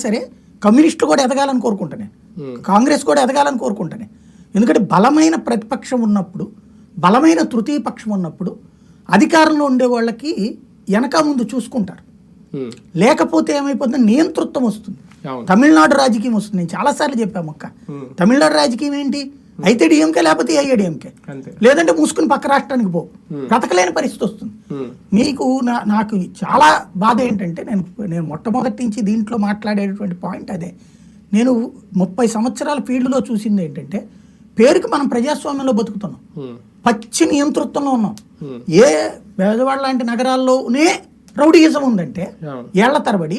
సరే కమ్యూనిస్టులు కూడా ఎదగాలని కోరుకుంటా నేను కాంగ్రెస్ కూడా ఎదగాలని కోరుకుంటా నేను ఎందుకంటే బలమైన ప్రతిపక్షం ఉన్నప్పుడు బలమైన తృతీయ పక్షం ఉన్నప్పుడు అధికారంలో ఉండే వాళ్ళకి వెనక ముందు చూసుకుంటారు. ఉమ్, లేకపోతే ఏమైపోతుంది నియంతృత్వం వస్తుంది. తమిళనాడు రాజకీయం వస్తుంది. నేను చాలాసార్లు చెప్పాము అక్క. ఉమ్, తమిళనాడు రాజకీయం ఏంటి? అయితే డిఎంకే లేకపోతే అంతే. లేదంటే మూసుకుని పక్క రాష్ట్రానికి పో. బ్రతకలేని పరిస్థితి వస్తుంది. మీకు నా నాకు చాలా బాధ ఏంటంటే నేను నేను మొట్టమొదటి నుంచి దీంట్లో మాట్లాడేటటువంటి పాయింట్ అదే. నేను ముప్పై సంవత్సరాల ఫీల్డ్లో చూసింది ఏంటంటే పేరుకి మనం ప్రజాస్వామ్యంలో బతుకుతున్నాం. పచ్చి నియంతృత్వంలో ఉన్నాం. ఏ పేదవాళ్ళ లాంటి నగరాల్లోనే రౌడీయిజం ఉందంటే ఏళ్ళ తరబడి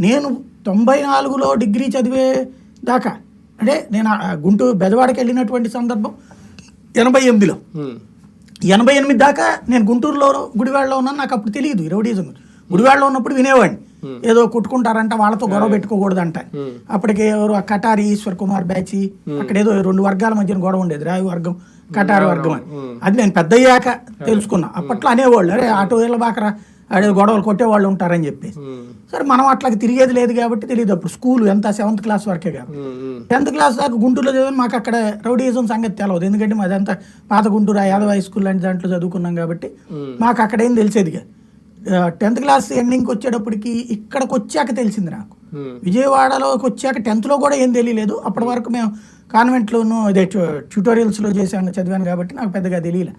నేను తొంభై నాలుగులో డిగ్రీ చదివే దాకా అంటే నేను గుంటూరు బెదవాడకి వెళ్ళినటువంటి సందర్భం ఎనభై ఎనిమిదిలో. ఎనభై ఎనిమిది దాకా నేను గుంటూరులో గుడివాడలో ఉన్నాను. నాకు అప్పుడు తెలియదు రౌడీజం. గుడివాడలో ఉన్నప్పుడు వినేవాడిని. ఏదో కొట్టుకుంటారంట వాళ్ళతో గొడవ పెట్టుకోకూడదంట. ఉమ్, అప్పటికే ఎవరు ఆ కటారి ఈశ్వర్ కుమార్ బ్యాచి అక్కడ ఏదో రెండు వర్గాల మధ్యన గొడవ ఉండేది. రాయి వర్గం కటారి వర్గం అని. అది నేను పెద్ద అయ్యాక తెలుసుకున్నా. అప్పట్లో అనేవాళ్ళు అరే ఆటో వీళ్ళ బాకరా అదే గొడవలు కొట్టేవాళ్ళు ఉంటారని చెప్పేసి ఉమ్, సరే మనం అట్లా తిరిగేది లేదు కాబట్టి తెలియదు అప్పుడు స్కూల్ ఎంత సెవెంత్ క్లాస్ వరకే కాదు. టెన్త్ క్లాస్ దాకా గుంటూరులో చదివాను మాకు అక్కడ రౌడీయిజం సంగతి తెలవదు. ఎందుకంటే మాదంతా పాత గుంటూరు ఆ యాదవ హై స్కూల్ లాంటి దాంట్లో చదువుకున్నాం కాబట్టి మాకు అక్కడ ఏం తెలిసేది కాదు టెన్త్ క్లాస్ ఎండింగ్కి వచ్చేటప్పటికి ఇక్కడికి వచ్చాక తెలిసింది నాకు. విజయవాడలోకి వచ్చాక టెన్త్లో కూడా ఏం తెలియలేదు. అప్పటి వరకు మేము కాన్వెంట్లోనూ అదే ట్యూటోరియల్స్లో చేశాను చదివాను కాబట్టి నాకు పెద్దగా తెలియలే.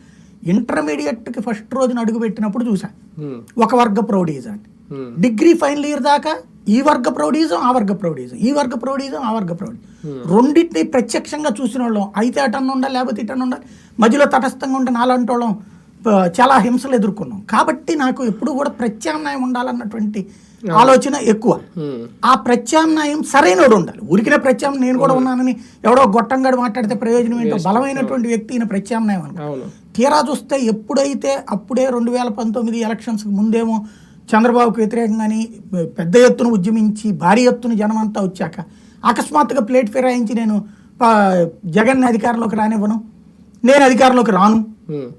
ఇంటర్మీడియట్కి ఫస్ట్ రోజున అడుగు పెట్టినప్పుడు చూసాను ఉమ్, ఒక వర్గ ప్రౌడీజం ఉమ్, డిగ్రీ ఫైనల్ ఇయర్ దాకా ఈ వర్గ ప్రౌడీజం ఆ వర్గ ప్రౌడీజం ఈ వర్గ ప్రౌడీజం ఆ వర్గ ప్రౌడీజం రెండింటిని ప్రత్యక్షంగా చూసిన వాళ్ళం అయితే అటన్న ఉండాలి లేకపోతే ఇటన్న ఉండాలి మధ్యలో తటస్థంగా ఉంటే నాలంటి వాళ్ళం చాలా హింసలు ఎదుర్కొన్నాం. కాబట్టి నాకు ఎప్పుడు కూడా ప్రత్యామ్నాయం ఉండాలన్నటువంటి ఆలోచన ఎక్కువ. ఆ ప్రత్యామ్నాయం సరైనడు ఉండాలి. ఉరికిన ప్రత్యామ్నాయం నేను కూడా ఉన్నానని ఎవడో గొట్టంగాడు మాట్లాడితే ప్రయోజనం ఏంటో బలమైనటువంటి వ్యక్తి ఈయన ప్రత్యామ్నాయం అనుకో తీరా చూస్తే ఎప్పుడైతే అప్పుడే రెండు వేల పంతొమ్మిది ఎలక్షన్స్కి ముందేమో చంద్రబాబుకు వ్యతిరేకంగాని పెద్ద ఎత్తున ఉద్యమించి భారీ ఎత్తున జనం అంతా వచ్చాక అకస్మాత్తుగా ప్లేట్ ఫిరాయించి నేను జగన్ అధికారంలోకి రానివ్వను నేను అధికారంలోకి రాను.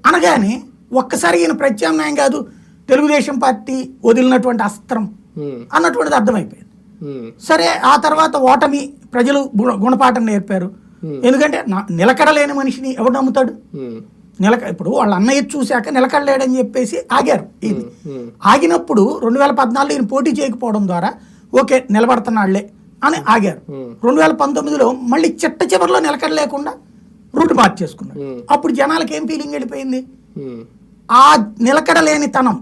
అనగానే ఒక్కసారి ఈయన ప్రత్యామ్నాయం కాదు తెలుగుదేశం పార్టీ వదిలినటువంటి అస్త్రం అన్నటువంటిది అర్థమైపోయింది. సరే ఆ తర్వాత ఓటమి ప్రజలు గుణ- గుణపాఠం నేర్పారు. ఎందుకంటే నిలకడలేని మనిషిని ఎవడు నమ్ముతాడు? నిలక ఇప్పుడు వాళ్ళ అన్నయ్య చూశాక నిలకడలేడని చెప్పేసి ఆగారు ఇది ఆగినప్పుడు రెండు వేల పద్నాలుగులో ఈయన పోటీ చేయకపోవడం ద్వారా ఓకే నిలబడుతున్నాళ్ళే అని ఆగారు. రెండు వేల పంతొమ్మిదిలో మళ్ళీ చిట్ట చివరిలో నిలకడ లేకుండా రూట్ మార్చేసుకున్నారు Hmm. అప్పుడు జనాలకి ఏం ఫీలింగ్ వెళ్ళిపోయింది. ఆ నిలకడలేనితనం.